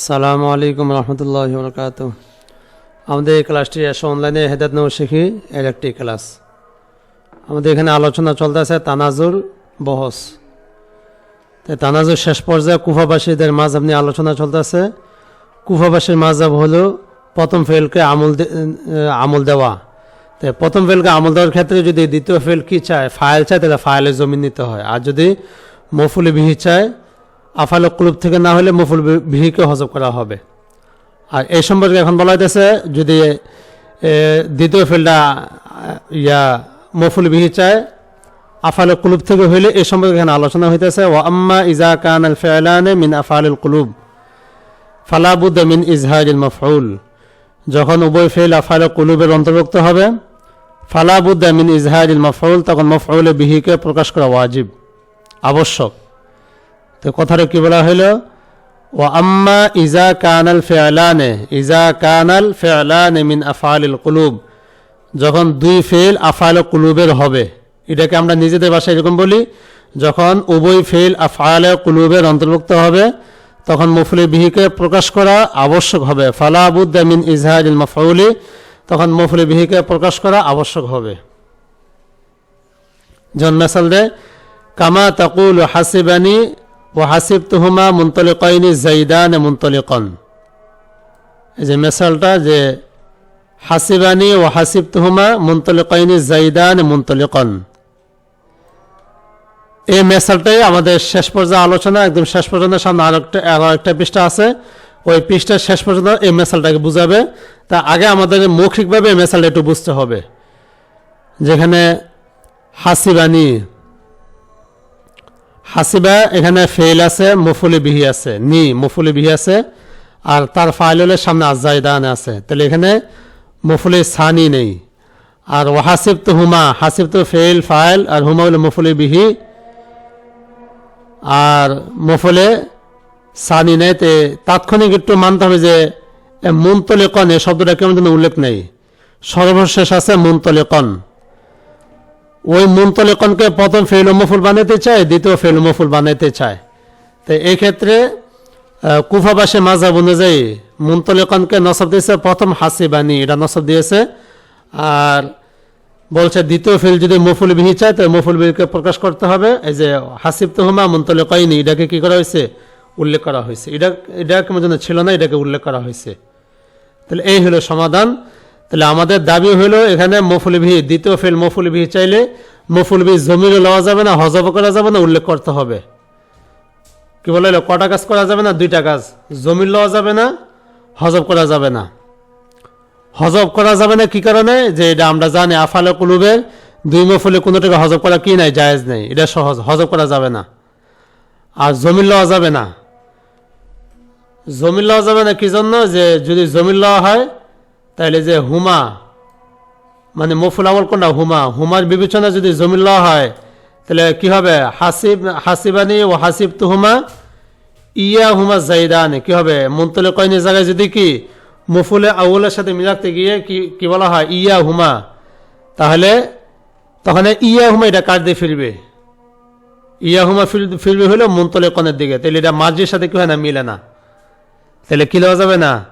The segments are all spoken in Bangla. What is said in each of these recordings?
সালামু আলাইকুম রহমতুল্লাহ বরকাত আমাদের এই ক্লাসটি এসে অনলাইনে হেদায়ত নৌ শিখি এর একটি ক্লাস আমাদের এখানে আলোচনা চলতেছে তানাজুর বহস। তাই তানাজুর শেষ পর্যায়ে কুফাবাসীদের মাঝাব নিয়ে আলোচনা চলতেছে। কুফাবাসীর মাঝাব হলো প্রথম ফেলকে আমল আমল দেওয়া। তাই প্রথম ফেলকে আমল দেওয়ার ক্ষেত্রে যদি দ্বিতীয় ফেল কি চায়, ফাইল চায়, তাহলে ফাইলের জমি নিতে হয়। আর যদি মফুলি বিহি চায় আফাল ক্লুব থেকে না হলে মফুল বিহিকে হজব করা হবে। আর এই সম্পর্কে এখন বলা হইতেছে, যদি দ্বিতীয় ফিল্ডটা ইয়া, মফুল বিহি চায় আফাল কুলুব থেকে হইলে এই সম্পর্কে এখানে আলোচনা হইতেছে ও আম্মা ইজা কান আল ফেলানে মিন আফাল কুলুব ফালাবুদ মিন ইজহারিল মফউল। যখন উভয় ফেল আফাল কুলুবের অন্তর্ভুক্ত হবে ফালাবুদ্দা মিন ইজহারিল মফউল, তখন মফউল বিহিকে প্রকাশ করা ওয়াজিব, আবশ্যক। তো কথাটা কি বলা হইল ও আম্মা ইজা কানাল ফেলানে, ইজা কানাল ফেলানে মিন আফালিল কুলুব। যখন দুই ফেল আফাল কুলুবের হবে, এটাকে আমরা নিজেদের ভাষায় এরকম বলি, যখন উভয় ফেল আফাল কুলুবের অন্তর্ভুক্ত হবে, তখন মফুলি বিহিকে প্রকাশ করা আবশ্যক হবে। ফালাবুদ্দা মিন ইজহারিল মফউলি, তখন মফুলি বিহিকে প্রকাশ করা আবশ্যক হবে। জন মেসাল দে কামা তাকুল হাসিবানি ও হাসিব তুহুমা মুন্তলিকাইনি জাইদান মুন্তলিকন এই যে মেসালটা যে হাসিবানি ও হাসিব তুহুমা মুন্তলিকাইনি জাইদান মুন্তলিকন এই মেসালটাই আমাদের শেষ পর্যায়ে আলোচনা, একদম শেষ পর্যন্ত সামনে আরও একটা আরও একটা পৃষ্ঠা আছে। ওই পৃষ্ঠার শেষ পর্যন্ত এই মেসালটাকে বুঝাবে। তা আগে আমাদের মৌখিকভাবে এই মেসালটা একটু বুঝতে হবে। যেখানে হাসিবানি হাসিবা, এখানে ফেল আছে মফুলি বিহি আছে, নি মফুলি বিহি আছে, আর তার ফাইলের সামনে আজাইদান আছে। তাহলে এখানে মফুলি সানি নেই। আর ও হাসিব তো হুমা হাসিব তো ফেল ফাইল, আর হুমা হলো মফুলি বিহি আর মফলে সানি নেই। তে তাৎক্ষণিক একটু মানতে হবে যে মুন্তলেকন, এ শব্দটা কেমন যেন উল্লেখ নেই। সর্বশেষ আছে মুন্তলেকন। ওই মুন্তলেকনকে প্রথম ফেল মফুল বানাইতে চায়, দ্বিতীয় ফেল মফুল বানাইতে চায়। তো এই ক্ষেত্রে কুফাবাসে মাজাব অনুযায়ী মুন্তলেকনকে নসব দিয়েছে প্রথম হাসিবানি। এটা নসব দিয়েছে আর বলছে দ্বিতীয় ফেল যদি মফুল বিহি চায়, তো মফুল বিহিকে প্রকাশ করতে হবে। এই যে হাসিব তুহমা মুন্তলেকাইনি, এটাকে কি করা হয়েছে? উল্লেখ করা হয়েছে। এটা এটা কেমন ছিল না, এটাকে উল্লেখ করা হয়েছে। তাহলে এই হলো সমাধান। তাহলে আমাদের দাবি হলো এখানে মফুল বিহি, দ্বিতীয় ফেল মফুল বিহি চাইলে মফুল বিহি জমিরও লওয়া যাবে না হজব করা যাবে না, উল্লেখ করতে হবে। কি বলে? কটা কাজ করা যাবে না? দুইটা কাজ। জমির লওয়া যাবে না হজব করা যাবে না। হজব করা যাবে না কি কারণে? যে এটা আমরা জানি, আফালে কুলুবের দুই মফুলে কোনোটাকে হজব করা কি নাই, জায়েজ নেই। এটা সহজ হজব করা যাবে না। আর জমির লওয়া যাবে না। জমির লওয়া যাবে না কি জন্য? যে যদি জমির লওয়া হয় তাহলে যে হুমা মানে মফুল আমল কোনটা? হুমা। হুমার বিবেচনা যদি জমির লওয়া হয়, তাহলে কি হবে? হাসিব, হাসিবানি ও হাসিব তুহুমা ইয়া হুমা জাইদানে। কি হবে? মন্তলে কয়নি জায়গায় যদি কি মফুলে আউলের সাথে মিলাতে গিয়ে কি কি বলা হয়? ইয়া হুমা। তাহলে তখন ইয়া হুমা এটা কার দিয়ে ফিরবে? ইয়া হুমা ফির- ফিরবে হলো মন্তলে কনের দিকে। তাহলে এটা মার্জির সাথে কি হয় না? মিলে না। তাহলে কি যাবে না?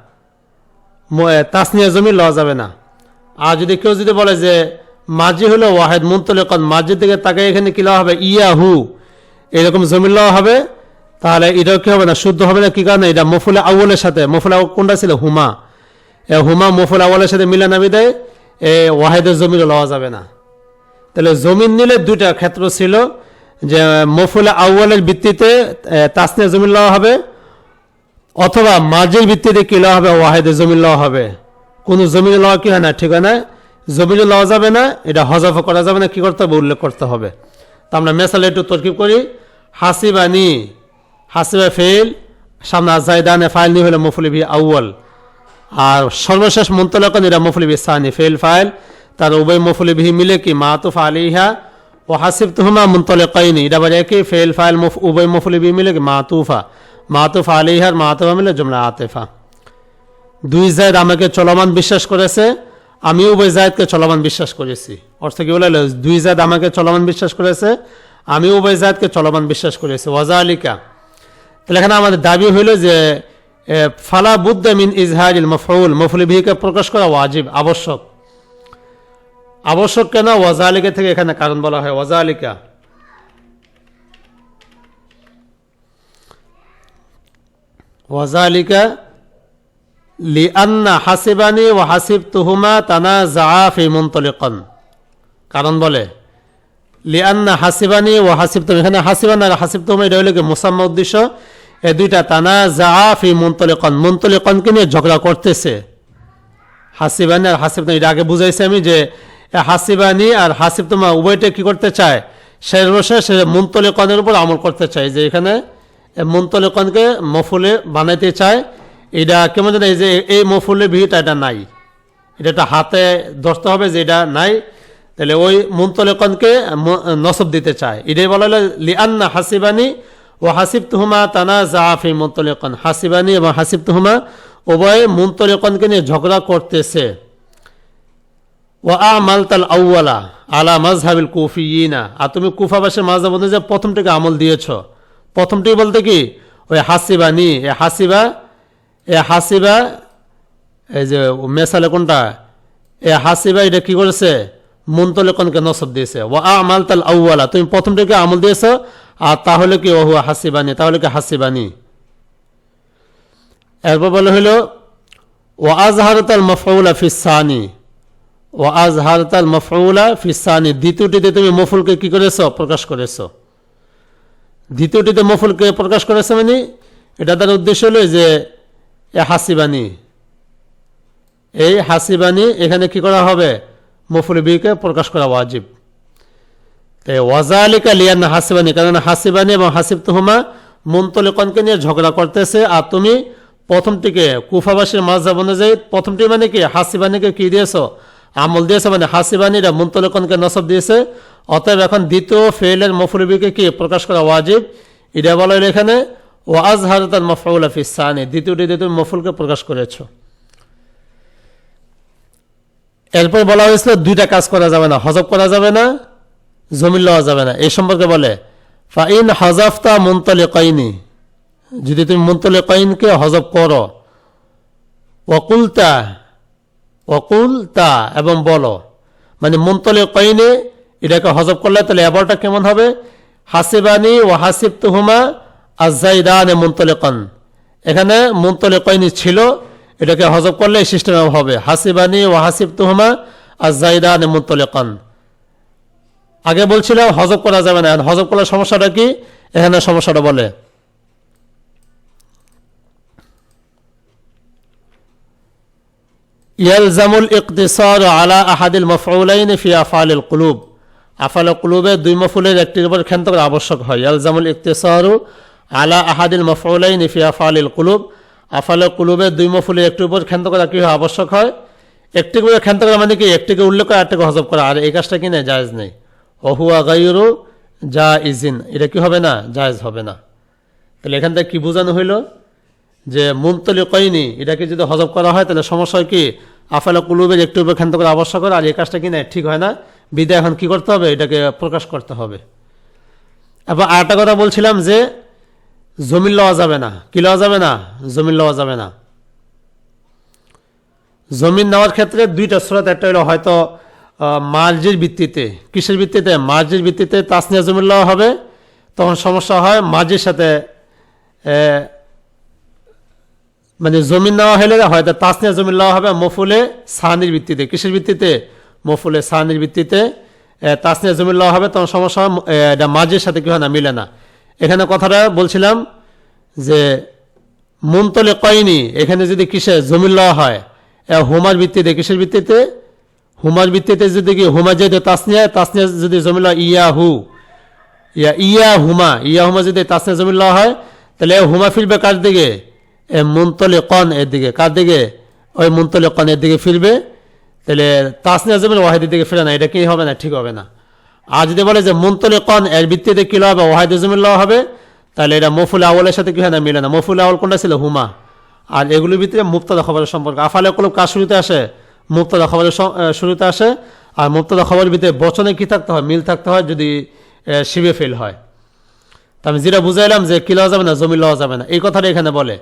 তাসনিয়া জমি লওয়া যাবে না। আর যদি কেউ যদি বলে যে মাঝি হলো ওয়াহেদ মুন্তলেকন মাঝির দিকে তাকে এখানে কি লওয়া হবে? ইয়া হু এরকম জমি লওয়া হবে, তাহলে এটাও কি হবে না? শুদ্ধ হবে না কি কারণে? এটা মফুলে আউলের সাথে মফুলে কোনটা ছিল? হুমা। এ হুমা মফুল আউলের সাথে মিলে নামি দেয় এ ওয়াহেদের জমিও লওয়া যাবে না। তাহলে জমিন নিলে দুইটা ক্ষেত্র ছিল, যে মফুলে আউলের ভিত্তিতে তাসনিয়া জমিন লওয়া হবে অথবা মাঝের ভিত্তিতে কি লওয়া হবে? ওয়াহেদের জমিন লওয়া হবে। কোনো জমিনে লওয়া কি হয় না? ঠিক হয় না লওয়া যাবে না, এটা হজফ করা যাবে না, কি করতে হবে? উল্লেখ করতে হবে। তা আমরা মেসালে একটু তরকিব করি। হাসিবানি, হাসিবা ফেল সামনে আজাইদানে ফাইল নি হলে মফুলিবি আউ্ল আর সর্বশেষ মন্তলকন এরা মফুলিবি সানি ফেল ফাইল। তার উভয় মফুলিবিহি মিলে কি? মাতুফ আলিহা ও হাসিব তুহমা মুন্তলেকাইনি। এটা আবার একই ফেল ফাইল উভয় মফুলিবি মিলে কি? মাতুফা। মাতুফ আলিহার মাতুফা মিলে জুমলা আতেফা। দুই জায়দ আমাকে চলমান বিশ্বাস করেছে আমি উভয় জায়দকে চলমান বিশ্বাস করেছি। অর্থ কি বলে? দুই জায়দ আমাকে চলমান বিশ্বাস করেছে আমি উভয় জায়দকে চলমান বিশ্বাস করেছি। ওয়াজা আলিকা তাহলে এখানে আমাদের দাবি হইল যে ফালা বুদ্ধ মিন ইজহারিল মফউল মফুল বিহিকে প্রকাশ করা ওয়াজিব, আবশ্যক। আবশ্যক কেন? ওয়াজা আলিকা থেকে এখানে কারণ বলা হয়। ওয়াজালিকা ওয়াজালিকা লিআন্না হাসিবানি ও হাসিব তুহুমা তানা জাফি মুন্তলিকন। কারণ বলে, লিআন্না হাসিবানি ও হাসিব তুম এখানে হাসিবান আর হাসিব তুহুমা এটা হলো মুসাম্মা উদ্দেশ্য? এ দুইটা তানা জাফি মুন্তলিকন। মুন্তলিকনকে নিয়ে ঝগড়া করতেছে? হাসিবানি আর হাসিব তুমা এটা আগে বুঝাইছি আমি যে হাসিবানি আর হাসিব তুমা উভয়টা কি করতে চায়? সর্বশেষ মুন্তলিকনের উপর আমল করতে চায়। যে এখানে মুন্তলিকনকে মফুলে বানাইতে চায়, এটা কেমন জানে যে এই মফুলের ভিড়টা এটা নাই। এটা একটা হাতে ধরতে হবে যে এটা নাই। তাহলে ওই মুন্তলেকনকে নসব দিতে চায়। এটাই বলা হলো লিআন্না হাসিবানি ও হাসিব তুহুমা তানা জাফি মুন্তলেকন। হাসিবানি এবং হাসিব তুহুমা উভয় মুন্তলেকনকে নিয়ে ঝগড়া করতেছে। ও আমাল তাল আউ্লা আলা মাজহাবিল কুফিয়িনা। আর তুমি কুফাবাসের মাজহাব অনুযায়ী প্রথমটিকে আমল দিয়েছ। প্রথমটি বলতে কি? ওই হাসিবা নি, এ হাসিবা এ হাসিবা, এই যে মেসালে কোনটা? এ হাসিবা এটা কি করেছে? মুন্তলেকনকে নসব দিয়েছে। ও আমাল তাল আউ্লা তুমি প্রথমটিকে আমল দিয়েছ, আর তাহলে কি ও হুয়া হাসিবানি তাহলে কি হাসিবানি এরপর বলে হইল ও আজহারতাল মফউলা ফিসানি ও আজহারতাল মফউলা ফিসানি দ্বিতীয়টিতে তুমি মফুলকে কি করেছ? প্রকাশ করেছ। দ্বিতীয়টিতে মফুলকে প্রকাশ করেছে মানে এটা তার উদ্দেশ্য হলো যে, এ হাসিবাণী। এই হাসিবাণী এখানে কি করা হবে? মফুল বিকে প্রকাশ করা ওয়াজিব। তাই ওয়াজালিকা লিয়ান হাসিবানি কারণ হাসিবানি এবং হাসিব তুহুমা মুন্তলিকনকে নিয়ে ঝগড়া করতেছে, আর তুমি প্রথমটিকে কুফাবাসীর মাঝাব অনুযায়ী, প্রথমটি মানে কি? হাসিবানিকে কি দিয়েছ? আমল দিয়েছে মানে হাসিবানিরা মুন্তলিকনকে নসব দিয়েছে অতএব এখন দ্বিতীয় ফেলের মফুলবিকে কি প্রকাশ করা ওয়াজিব? এটা বলা হলো এখানে ও আজহার তার মফউল সানি দ্বিতীয়টিতে তুমি মফুলকে প্রকাশ করেছ। এরপর বলা হয়েছিল, দুইটা কাজ করা যাবে না, হজব করা যাবে না, জমিন লওয়া যাবে না এই সম্পর্কে বলে ফাইন হজফতা মুন্তলে কইনি যদি তুমি মুন্তলে কইনকে হজব করো অকুলতা অকুলতা এবং বলো মানে মুন্তলে কইনে এটাকে হজব করলে তাহলে এবারটা কেমন হবে? হাসিবানি ও হাসিব তুহুমা আজাইদান মুন্তলে কন এখানে মুন্তলে কইনি ছিল, এটাকে হজব করলে সিস্টেম হবে। হাসিবানি ও হাসিব তুহুমা আজাইদান মুন্তলে কন আগে বলছিলাম হজব করা যাবে না হজব করার সমস্যাটা কি? এখানে সমস্যাটা বলে। ইয়ালজামুল ইকতিসার আলা আহাদিল মফউলাইন ফি আফআলিল কুলুব। আফাল কুলুবে দুই মফুলের একটির উপর ক্ষান্ত করা আবশ্যক হয়। ইয়ালজামুল ইকতিসারু আলা আহাদিল মফউলাইন ফি আফআলিল কুলুব। আফাল কুলুবে দুই মফুলের একটির উপর ক্ষান্ত করা কি হয় আবশ্যক হয়? একটি করে ক্ষান্ত করা মানে কি? একটিকে উল্লেখ করে, আরেকটাকে হজব করা। আর এই কাজটা কি না জায়েজ নেই। অহুয়া গাইরু যা ইজিন এটা কি হবে না? জায়জ হবে না। তাহলে এখান থেকে কি বোঝানো হইল? যে মুন্তলি কইনি এটাকে যদি হজব করা হয়, তাহলে সমস্যা কি? আফালা কুলুবের একটু উপর ক্ষান্ত করে আবশ্যক করে, আর এই কাজটা কি না ঠিক হয় না। বিদায় এখন কি করতে হবে? এটাকে প্রকাশ করতে হবে। এবার আরেকটা কথা বলছিলাম যে, জমিন লওয়া যাবে না। কি লওয়া যাবে না? জমিন লওয়া যাবে না। জমিন নেওয়ার ক্ষেত্রে দুইটা স্রোত, একটা হলো হয়তো মার্জির ভিত্তিতে। কিসের ভিত্তিতে? মার্জির ভিত্তিতে তাসনিয়া জমিন লওয়া হবে। তখন সমস্যা হয় মার্জির সাথে মানে জমিন নেওয়া হলে হয়তো তাসনিয়া জমিন নেওয়া হবে মফুলে সানির ভিত্তিতে। কিসের ভিত্তিতে? মফুলে সানির ভিত্তিতে তাসনিয়া জমিন নেওয়া হবে, তখন সমস্যা এটা মাঝের সাথে কি হয় না, মিলে না। এখানে কথাটা বলছিলাম যে মুন্তলে কয়নি এখানে যদি কিসে জমিন নেওয়া হয় হুমার ভিত্তিতে, কিসের ভিত্তিতে? হুমার ভিত্তিতে যদি কি, হুমা যেহেতু তাসনিয়া তাসনিয়া যদি জমিন লওয়া ইয়া হু ইয়া ইয়া হুমা ইয়া হুমা যদি তাসনিয়া জমিন লওয়া হয়, তাহলে হুমা ফিরবে কার দিকে? মুন্তলে কন এর দিকে কার দিকে? ওই মুন্তলে এর দিকে ফিরবে। তাহলে তাসনিয়া জমিন ওয়াহিদের দিকে ফিরে না, এটা কি হবে না? ঠিক হবে না। আর যদি বলে যে মুন্তলে কন এর ভিত্তিতে কি হবে ওয়াহিদ জমিন লওয়া হবে। তাহলে এটা মফুল আওয়ালের সাথে কি হয় না? মিলে না। মফুল আউল কোনটা ছিল? হুমা। আর এগুলির ভিতরে মুক্তদা খবরের সম্পর্ক। আফালে কলব কার শুরুতে আসে? মুক্তদা খবরের শুরুতে আসে। আর মুক্তদা খবরের ভিতরে বচনে কি থাকতে হয়? মিল থাকতে হয় যদি শিবে ফেল হয়। তা আমি যেটা বুঝাইলাম যে কি লওয়া যাবে না? জমি লওয়া যাবে না। এই কথাটা এখানে বলে।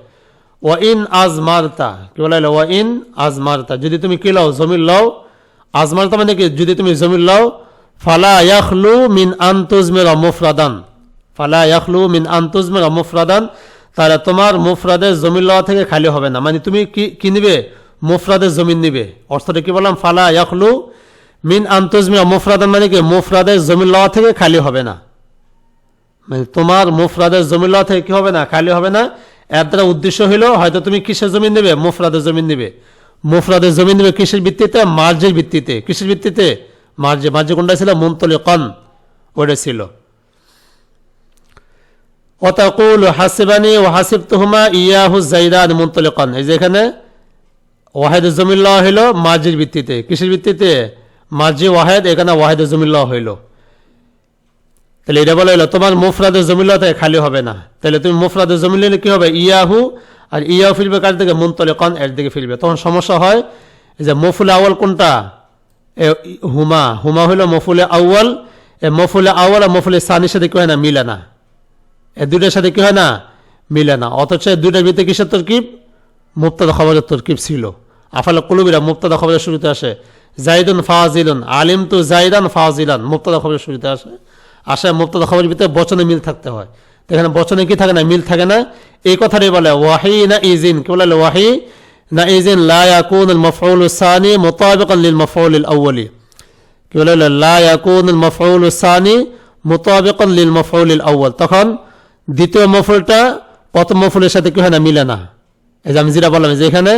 ও ইন আজমারতা। কি বলা হলো ও ইন আজমারতা। যদি তুমি কি লও? জমির লও। আজমারতা মানে কি? যদি তুমি জমির লও, ফালা ইয়াখলু মিন আন্তুজমের মুফরাদান। ফালা ইয়াখলু মিন আন্তুজমের মুফরাদান। তাহলে তোমার মুফরাদের জমির লওয়া থেকে খালি হবে না। মানে তুমি কি কি নিবে? মুফরাদের জমিন নিবে। অর্থটা কি বললাম? ফালা ইয়াখলু মিন আন্তুজমিয়া মুফরাদান মানে কি? মুফরাদের জমিন লওয়া থেকে খালি হবে না। মানে তোমার মুফরাদের জমিন লওয়া থেকে কি হবে না? খালি হবে না। এর দ্বারা উদ্দেশ্য হলো, হয়তো তুমি কিসের জমিন নেবে? মুফরাদের জমিন নেবে। মুফরাদের জমিন নেবে কিসের ভিত্তিতে? মার্জের ভিত্তিতে। কিসের ভিত্তিতে? মার্জে মার্জে কোনটা ছিল? মুমতলে কন ওটা ছিল। অতাকুল হাসিবানি ও হাসিব তুহমা ইয়াহু জাইদান মুমতলে কন এই যে এখানে ওয়াহেদ জমিল্লাহ হইল মার্জির ভিত্তিতে। কিসের ভিত্তিতে? মার্জি ওয়াহেদ, এখানে ওয়াহেদ জমিল্লাহ হইল। তাহলে এটা বলা হলো, তোমার মুফরাদের থেকে খালি হবে না। তাহলে তুমি মুফরাদের জমিল কি হবে? ইয়াহু আর ইয়াহু ফিরবে কার দিকে? মুন্তলে কন এর দিকে ফিরবে। তখন সমস্যা হয় যে মফুল আওয়াল কোনটা? এ হুমা। হুমা হইল মফুলে আউয়াল। এ মফুলে আউয়াল আর মফুলে সানির সাথে কি হয় না? মিলে না। এ দুইটার সাথে কি হয় না? মিলে না। অথচ এই দুইটার ভিতরে কিসের তরকিব? মুক্তাদা খবরের তরকিব ছিল। আফালা কুলুবিরা মুক্তাদা খবরের শুরুতে আসে। জাইদুন ফাজিলুন। আলিম তু জাইদান ফাজিলান। মুক্তাদা খবরের শুরুতে আসে। আসে মুক্তাদা খবরের ভিতরে বচনে মিল থাকতে হয়। তো এখানে বচনে কি থাকে না? মিল থাকে না। এই কথাটাই বলে, ওয়াহি না ইজিন কি বলে? ওয়াহি না ইজিন লা ইয়াকুন আল মাফউল সানি মুতাবিকান লিল মাফউল আল আউয়ালি কি বলে? লা ইয়াকুন আল মাফউল সানি মুতাবিকান লিল মাফউল আল আউয়াল তখন দ্বিতীয় মফুলটা প্রথম মফুলের সাথে কি হয় না? মিলে না। এই যে আমি যেটা বললাম, যে এখানে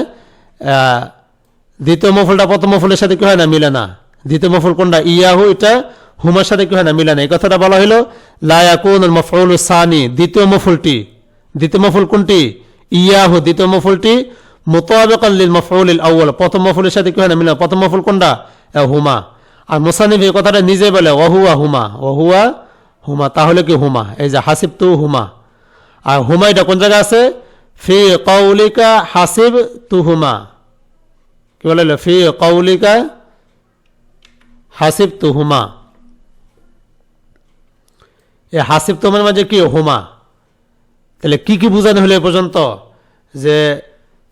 দ্বিতীয় মফুলটা প্রথম মফুলের সাথে কি হয় না? মিলে না। দ্বিতীয় মফুল কোনটা? ইয়াহু, এটা হুমার সাথে কি হয় না? মিলে না এই কথাটা বলা হলো লায়াকুন মফউল সানি, দ্বিতীয় মফুলটি দ্বিতীয় মফুল কোনটি? ইয়াহু, দ্বিতীয় মফুলটি মোতাবেকান লিল মফউল আউ্ল প্রথম মফুলের সাথে কি হয় না? মিলে না? প্রথম মফুল কোনটা? হুমা। আর মুসানিফ এই কথাটা নিজে বলে, ওহুয়া হুমা ওহুয়া হুমা। তাহলে কি হুমা? এই যে হাসিব তু হুমা। আর হুমা এটা কোন জায়গায় আছে? ফি কৌলিকা হাসিব তু হুমা। কি বলে ফি কৌলিকা হাসিব তু হুমা। এ হাসিব তোমার মাঝে কি হুমা? তাহলে কি কি বোঝানো হলো এ পর্যন্ত? যে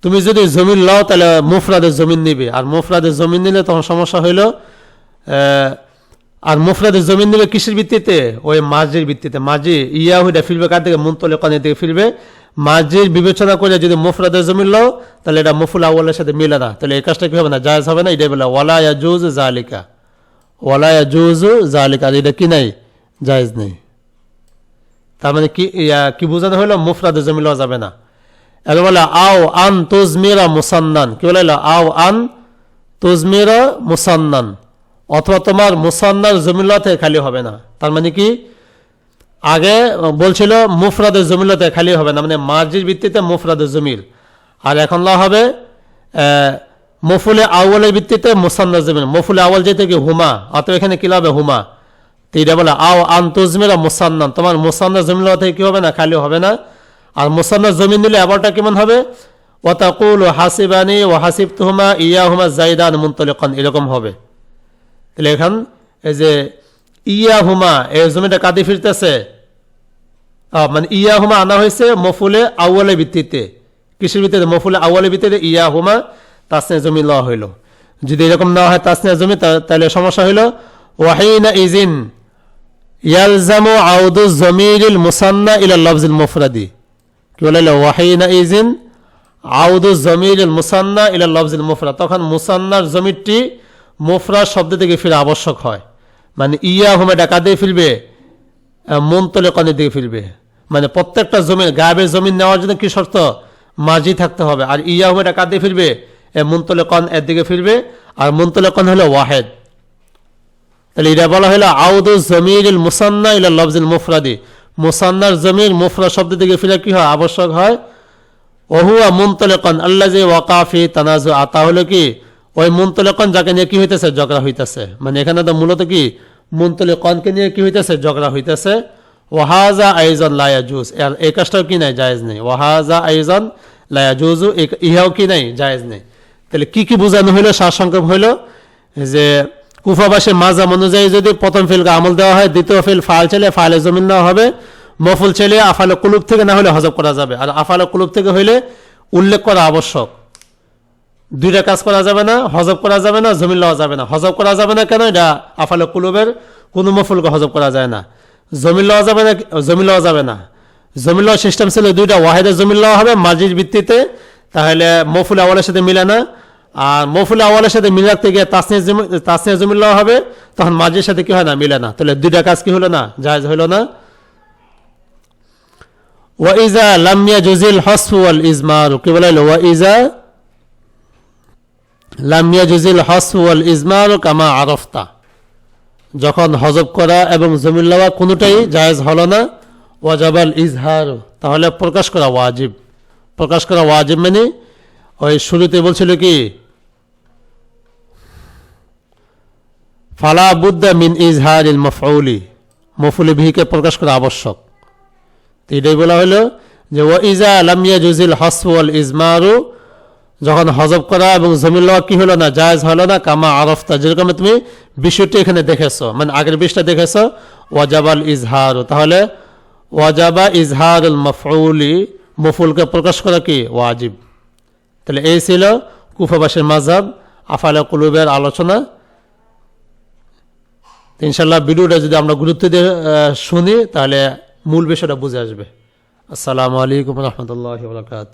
তুমি যদি জমিন লও, তাহলে মুফরাদের জমিন নিবে। আর মুফরাদের জমিন নিলে তখন সমস্যা হইল আর মুফরাদের জমিন নিবে কিসের ভিত্তিতে? ওই মাঝির ভিত্তিতে। মাঝি ইয়া হইটা ফিরবে কার দিকে? মুন্তলে কানের দিকে ফিরবে। মাঝির বিবেচনা করে যদি মুফরাদের জমিন লও, তাহলে এটা মুফুল আউ্লের সাথে মিলে না। তাহলে এই কাজটা কি হবে না? জায়জ হবে না? এটাই বলে, ওয়ালা জুজ জালিকা ওয়ালা জুজু জালিকা এটা কি নাই? জায়েজ নেই। তার মানে কি কি বোঝানো হলো মুফরাদে জমি লওয়া যাবে না। এবার বলে, আও আন তুজমিরা মুসান্নান। কি বলে আও আন তুজমিরা মুসান্নান। অথবা তোমার মুসান্নার জমিল্লাতে খালি হবে না। তার মানে কি, আগে বলছিল মুফরাদের জমিল্লাতে খালি হবে না। মানে মার্জির ভিত্তিতে মুফরাদের জমিল আর এখন লা হবে মফুলে আউলের ভিত্তিতে মুসান্নার জমিল মফুলে আউল যেতে কি হুমা? অতএব এখানে কি হবে? হুমা। তো এটা বলে, আও আন তুজমিরা মুসান্নান। তোমার মুসান্নার জমিন থেকে কি হবে না? খালি হবে না। আর মুসান্নার জমিন নিলে আবারটা কেমন হবে? ওয়াতাকুল হাসিবানি ও হাসিব তুহমা ইয়া হুমা জাইদান মুন্তলিকান। এরকম হবে। তাহলে এখন এই যে ইয়া হুমা এই জমিটা কাঁদি ফিরতেছে। মানে ইয়া হুমা আনা হয়েছে মফুলে আউয়ালের ভিত্তিতে। কৃষির ভিত্তিতে? মফুলে আউয়ালের ভিত্তিতে ইয়া হুমা তাসনে জমি লওয়া হইল। যদি এরকম না হয় তাসনে জমি তাহলে সমস্যা হইল, ওয়াহিনা ইজিন ইয়ালজামু আউদু জমিরিল মুসান্না ইলা লফজিল মুফরাদি কি বলে ওয়াহিনা ইজিন আউদু জমিরিল মুসান্না ইলা লফজিল মুফরাদ তখন মুসান্নার জমিরটি মুফরাদ শব্দ থেকে ফিরে আবশ্যক হয়। মানে ইয়া হুমে ডাকা দিয়ে ফিরবে মন্তলে কনে দিকে ফিরবে। মানে প্রত্যেকটা জমিন গায়েবের জমিন নেওয়ার জন্য কি শর্ত? মাঝি থাকতে হবে। আর ইয়া হুমে ডাকা দিয়ে ফিরবে, এ মুন্তলে কন এর দিকে ফিরবে। আর মুন্তলে কন হলো ওয়াহেদ। তাহলে এটা বলা হলো আউদু জমির মুসান্না ইলা লফজিল মুফরাদি। মুসান্নার জমির মুফরা শব্দ থেকে ফিরে কি হয়? আবশ্যক হয়? ওহুয়া মুন্তলেকন আল্লাহ যে ওয়াকাফি তানাজু। আতা হলো কি? ওই মুন্তলেকন যাকে নিয়ে কি হইতেছে? ঝগড়া হইতেছে। মানে এখানে তো মূলত কি? মুন্তলেকনকে নিয়ে কি হইতেছে? ঝগড়া হইতেছে। ওয়াহাজা আইজন লায়াজুজ এর এই কাজটাও কি নাই? জায়েজ নেই। ওয়াহাজা আইজন লায়াজুজু ইহাও কি নাই? জায়েজ নেই। তাহলে কি কি বোঝানো হইল? সারসংক্ষেপ হইল যে কুফাবাসের মাজাম অনুযায়ী যদি প্রথম ফিলকে আমল দেওয়া হয়, দ্বিতীয় ফিল ফাল ছেলে ফালে জমিন নেওয়া হবে। মফুল ছেলে আফালে কুলুব থেকে না হলে হজব করা যাবে। আর আফালে কুলুব থেকে হইলে উল্লেখ করা আবশ্যক। দুইটা কাজ করা যাবে না, হজব করা যাবে না, জমিন লওয়া যাবে না। হজব করা যাবে না কেন? এটা আফালে কুলুবের কোনো মফুলকে হজব করা যায় না। জমিন লওয়া যাবে না, জমিন লওয়া যাবে না। জমিন লওয়ার সিস্টেম ছিল দুইটা। ওয়াহেদের জমিন লওয়া হবে মার্জির ভিত্তিতে, তাহলে মফুল আওয়ালের সাথে মিলে না। আর মফুল আওয়ালের সাথে মিলে রাখতে গিয়ে তাসনিয়া তাসনিয়া জমিন লওয়া হবে, তখন মার্জির সাথে কি হয় না? মিলে না। তাহলে দুইটা কাজ কি হলো না? জায়জ হলো না। ওয়াইজা লামিয়া জুজিল হসফু ওয়াল ইজমার। কি বলে ওয়াইজা লামিয়া জুজিল হসফু ওয়াল ইজমার কামা আরফতা। যখন হজব করা এবং জমিন লওয়া কোনোটাই জায়েজ হলো না, ওয়াজাবাল ইজহার। তাহলে প্রকাশ করা ওয়াজিব। প্রকাশ করা ওয়াজিব মানে ওই শুরুতে বলছিল কি? ফালা বুদ্দা মিন ইজহার ইল মফউলি মফুলি বিহিকে প্রকাশ করা আবশ্যক। তো এটাই বলা হলো যে ও ইজা আলামিয়া জুজিল হসওয়াল ইজমারু যখন হজব করা এবং জমিন লওয়া কি হলো না, জায়জ হলো না, কামা আরফতা, যেরকম তুমি বিষয়টি এখানে দেখেছ মানে আগের বিষটা দেখেছ, ওয়াজাবাল ইজহারু তাহলে ওয়াজাবা ইজহারুল মফউলি মফুলকে প্রকাশ করা কি? ওয়াজিব। তাহলে এই ছিল কুফাবাসের মাঝাব আফালা কুলুবের আলোচনা। ইনশাল্লাহ ভিডিওটা যদি আমরা গুরুত্ব দিয়ে শুনি, তাহলে মূল বিষয়টা বুঝে আসবে। আসসালামু আলাইকুম রহমতুল্লাহ বরকাত